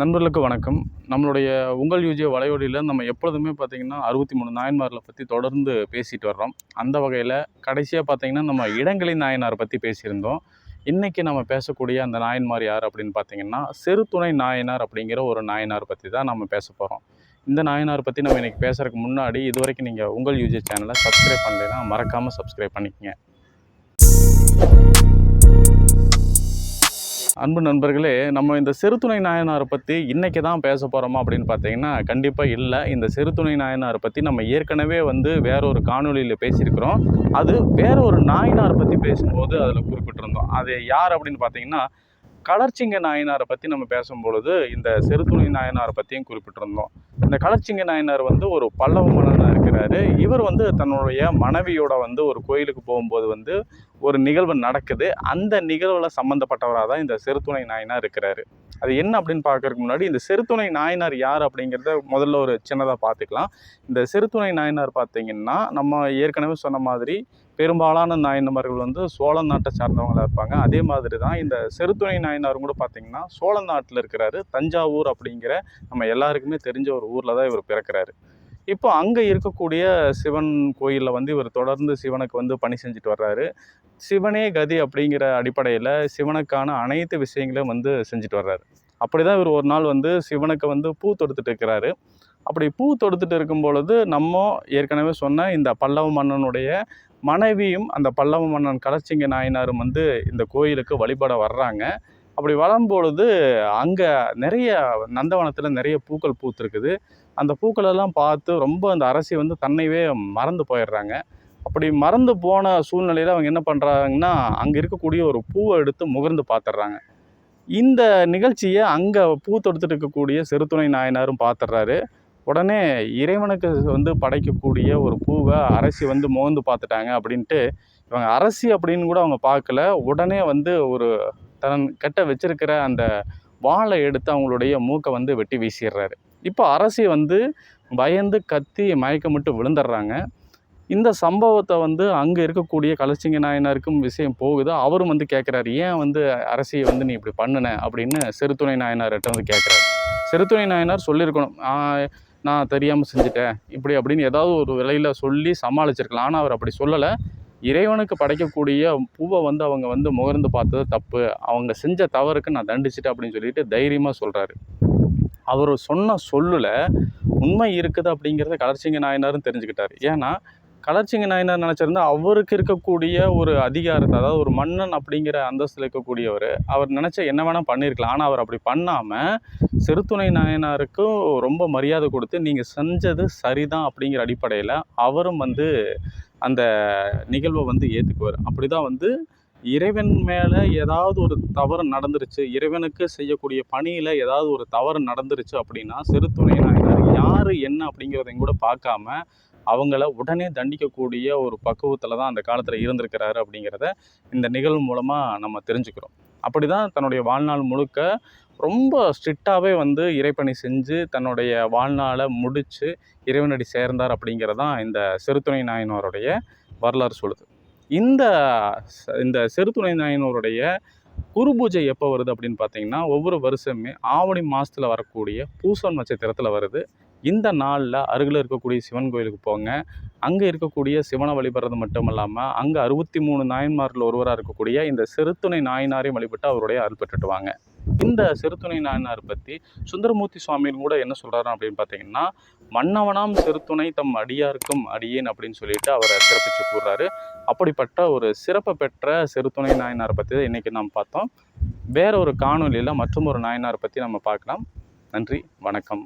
நண்பர்களுக்கு வணக்கம். நம்மளுடைய உங்கள் யூஜிய வலையொலியில் நம்ம எப்பொழுதுமே பார்த்திங்கன்னா அறுபத்தி மூணு நாயன்மார்களை பற்றி தொடர்ந்து பேசிட்டு வர்றோம். அந்த வகையில் கடைசியாக பார்த்திங்கன்னா நம்ம இடங்களின் நாயனார் பற்றி பேசியிருந்தோம். இன்றைக்கி நம்ம பேசக்கூடிய அந்த நாயன்மார் யார் அப்படின்னு பார்த்தீங்கன்னா செருத்துணை நாயனார் அப்படிங்கிற ஒரு நாயனார் பற்றி தான் நம்ம பேச போகிறோம் இந்த நாயனார் பற்றி நம்ம இன்றைக்கி பேசுகிறதுக்கு முன்னாடி இது வரைக்கும் நீங்கள் உங்கள் யூஜி சேனலை சப்ஸ்கிரைப் பண்ணலைன்னா மறக்காமல் சப்ஸ்கிரைப் பண்ணிக்கங்க. அன்பு நண்பர்களே நம்ம இந்த சிறுதுணை நாயனாரை பற்றி இன்றைக்கி தான் பேச போகிறோமா அப்படின்னு பார்த்தீங்கன்னா கண்டிப்பாக இல்லை. இந்த சிறுதுணை நாயனாரை பற்றி நம்ம ஏற்கனவே வந்து வேற ஒரு காணொலியில் பேசியிருக்கிறோம். அது வேற ஒரு நாயனாரை பற்றி பேசும்போது அதில் குறிப்பிட்டிருந்தோம். அது யார் அப்படின்னு பார்த்தீங்கன்னா கலர்ச்சிங்க நாயனாரை பற்றி நம்ம பேசும்பொழுது இந்த செருத்துணி நாயனாரை பற்றியும் குறிப்பிட்டிருந்தோம். இந்த கலர்ச்சிங்க நாயனார் வந்து ஒரு பல்லவ மன்னனாக இருக்கிறாரு. இவர் வந்து தன்னுடைய மனைவியோட வந்து ஒரு கோயிலுக்கு போகும்போது வந்து ஒரு நிகழ்வு நடக்குது. அந்த நிகழ்வில் சம்மந்தப்பட்டவராக தான் இந்த செருத்துணை நாயனாக இருக்கிறாரு. அது என்ன அப்படின்னு பார்க்கறதுக்கு முன்னாடி இந்த செருத்துணை நாயனார் யார் அப்படிங்கிறத முதல்ல ஒரு சின்னதாக பார்த்துக்கலாம். இந்த செருத்துணை நாயனார் பார்த்தீங்கன்னா நம்ம ஏற்கனவே சொன்ன மாதிரி பெரும்பாலான நாயன்மார்கள் வந்து சோழ நாட்டை சார்ந்தவங்களாக இருப்பாங்க. அதே மாதிரி தான் இந்த செருத்துணை நாயனாரும் கூட பார்த்திங்கன்னா சோழ நாட்டில் இருக்கிறாரு. தஞ்சாவூர் அப்படிங்கிற நம்ம எல்லாருக்குமே தெரிஞ்ச ஒரு ஊரில் தான் இவர் பிறக்கிறாரு. இப்போ அங்கே இருக்கக்கூடிய சிவன் கோயிலில் வந்து இவர் தொடர்ந்து சிவனுக்கு வந்து பணி செஞ்சுட்டு வர்றாரு. சிவனே கதி அப்படிங்கிற அடிப்படையில் சிவனுக்கான அனைத்து விஷயங்களையும் வந்து செஞ்சுட்டு வர்றாரு. அப்படி தான் இவர் ஒரு நாள் வந்து சிவனுக்கு வந்து பூ தொடுத்துட்டு இருக்கிறாரு. அப்படி பூ தொடுத்துட்டு இருக்கும் பொழுது நம்ம ஏற்கனவே சொன்ன இந்த பல்லவ மன்னனுடைய மனைவியும் அந்த பல்லவ மன்னன் கலச்சிங்க நாயனாரும் வந்து இந்த கோயிலுக்கு வழிபட வர்றாங்க. அப்படி வளரும்பொழுது அங்கே நிறைய நந்தவனத்தில் நிறைய பூக்கள் பூத்துருக்குது. அந்த பூக்களெல்லாம் பார்த்து ரொம்ப அந்த அரசி வந்து தன்னைவே மறந்து போயிடுறாங்க. அப்படி மறந்து போன சூழ்நிலையில் அவங்க என்ன பண்ணுறாங்கன்னா அங்கே இருக்கக்கூடிய ஒரு பூவை எடுத்து முகர்ந்து பார்த்துட்றாங்க. இந்த நிகழ்ச்சியை அங்கே பூ தொடுத்துட்டு இருக்கக்கூடிய செருத்துணை நாயனாரும் பார்த்துட்றாரு. உடனே இறைவனுக்கு வந்து படைக்கக்கூடிய ஒரு பூவை அரசி வந்து மோந்து பார்த்துட்டாங்க அப்படின்ட்டு இவங்க அரசி அப்படின்னு கூட அவங்க பார்க்கல. உடனே வந்து ஒரு தன் கட்ட வச்சிருக்கிற அந்த வாழை எடுத்து அவங்களுடைய மூக்கை வந்து வெட்டி வீசிடுறாரு. இப்போ அரசி வந்து பயந்து கத்தி மயக்கமிட்டு விழுந்துடுறாங்க. இந்த சம்பவத்தை வந்து அங்கே இருக்கக்கூடிய கலச்சிங்க நாயனாருக்கும் விஷயம் போகுது. அவரும் வந்து கேட்குறாரு ஏன் வந்து அரசியை வந்து நீ இப்படி பண்ணுன? அப்படின்னு சிறுத்துணை நாயனார்கிட்ட வந்து கேட்குறாரு சிறுத்துணை நாயனார் சொல்லியிருக்கணும் நான் தெரியாமல் செஞ்சுட்டேன். இப்படி அப்படின்னு ஏதாவது ஒரு விலையில் சொல்லி சமாளிச்சிருக்கலாம். ஆனால் அவர் அப்படி சொல்லலை. இறைவனுக்கு படைக்கக்கூடிய பூவை வந்து அவங்க வந்து முகர்ந்து பார்த்தது தப்பு. அவங்க செஞ்ச தவறுக்கு நான் தண்டிச்சிட்டேன் அப்படின்னு சொல்லிட்டு தைரியமாக சொல்கிறாரு அவர் சொன்ன சொல்லில் உண்மை இருக்குது அப்படிங்கிறத கலர்ச்சிங்க நாயனாரும் தெரிஞ்சுக்கிட்டார். ஏன்னா கலர்ச்சிங்க நாயனார் நினச்சிருந்தா அவருக்கு இருக்கக்கூடிய ஒரு அதிகாரத்தை அதாவது ஒரு மன்னன் அப்படிங்கிற அந்தஸ்தில் இருக்கக்கூடியவர் அவர் நினச்ச என்ன வேணால் பண்ணியிருக்கலாம் ஆனால் அவர் அப்படி பண்ணாமல் சிறுத்துணை நாயனாருக்கும் ரொம்ப மரியாதை கொடுத்து நீங்கள் செஞ்சது சரிதான் அப்படிங்கிற அடிப்படையில் அவரும் வந்து அந்த நிகழ்வை வந்து ஏற்றுக்குவார் அப்படி தான் வந்து இறைவன் மேலே ஏதாவது ஒரு தவறு நடந்துருச்சு இறைவனுக்கு செய்யக்கூடிய பணியில் ஏதாவது ஒரு தவறு நடந்துருச்சு அப்படின்னா சிறுத்துணை நாயனார் யார் என்ன அப்படிங்கிறதையும் கூட பார்க்காம அவங்கள உடனே தண்டிக்கக்கூடிய ஒரு பக்குவத்தில் தான் அந்த காலத்தில் இருந்திருக்கிறாரு அப்படிங்கிறத இந்த நிகழ்வு மூலமாக நம்ம தெரிஞ்சுக்கிறோம். அப்படி தான் தன்னுடைய வாழ்நாள் முழுக்க ரொம்ப ஸ்ட்ரிக்டாகவே வந்து இறைப்பணி செஞ்சு தன்னுடைய வாழ்நாளை முடித்து இறைவனடி சேர்ந்தார் அப்படிங்கிறதான் இந்த செருத்துணை நாயனோருடைய வரலாறு சொல்லுது. இந்த இந்த செருத்துணை நாயனோருடைய குரு பூஜை எப்போ வருது அப்படின்னு பார்த்தீங்கன்னா ஒவ்வொரு வருஷமே ஆவணி மாதத்தில் வரக்கூடிய பூசன் நட்சத்திரத்தில் வருது. இந்த நாளில் அருகில் இருக்கக்கூடிய சிவன் கோயிலுக்கு போங்க. அங்கே இருக்கக்கூடிய சிவனை வழிபடுறது மட்டும் இல்லாமல் அங்கே அறுபத்தி மூணு நாயன்மாரில் ஒருவராக இருக்கக்கூடிய இந்த சிறுத்துணை நாயனாரையும் வழிபட்டு அவருடைய அருள் பெற்றுட்டுவாங்க. இந்த சிறுத்துணை நாயனார் பற்றி சுந்தரமூர்த்தி சுவாமியும் கூட என்ன சொல்கிறாரு அப்படின்னு பார்த்தீங்கன்னா மன்னவனாம் சிறுத்துணை தம் அடியாருக்கும் அடியேன் அப்படின்னு சொல்லிட்டு அவரை சிறப்பிச்சு கூறுறாரு. அப்படிப்பட்ட ஒரு சிறப்பு பெற்ற சிறுத்துணை நாயனார் பற்றி தான் இன்றைக்கி நாம் பார்த்தோம். வேற ஒரு காணொலியில் மற்றும் ஒரு நாயனார் பற்றி நம்ம பார்க்கலாம். நன்றி வணக்கம்.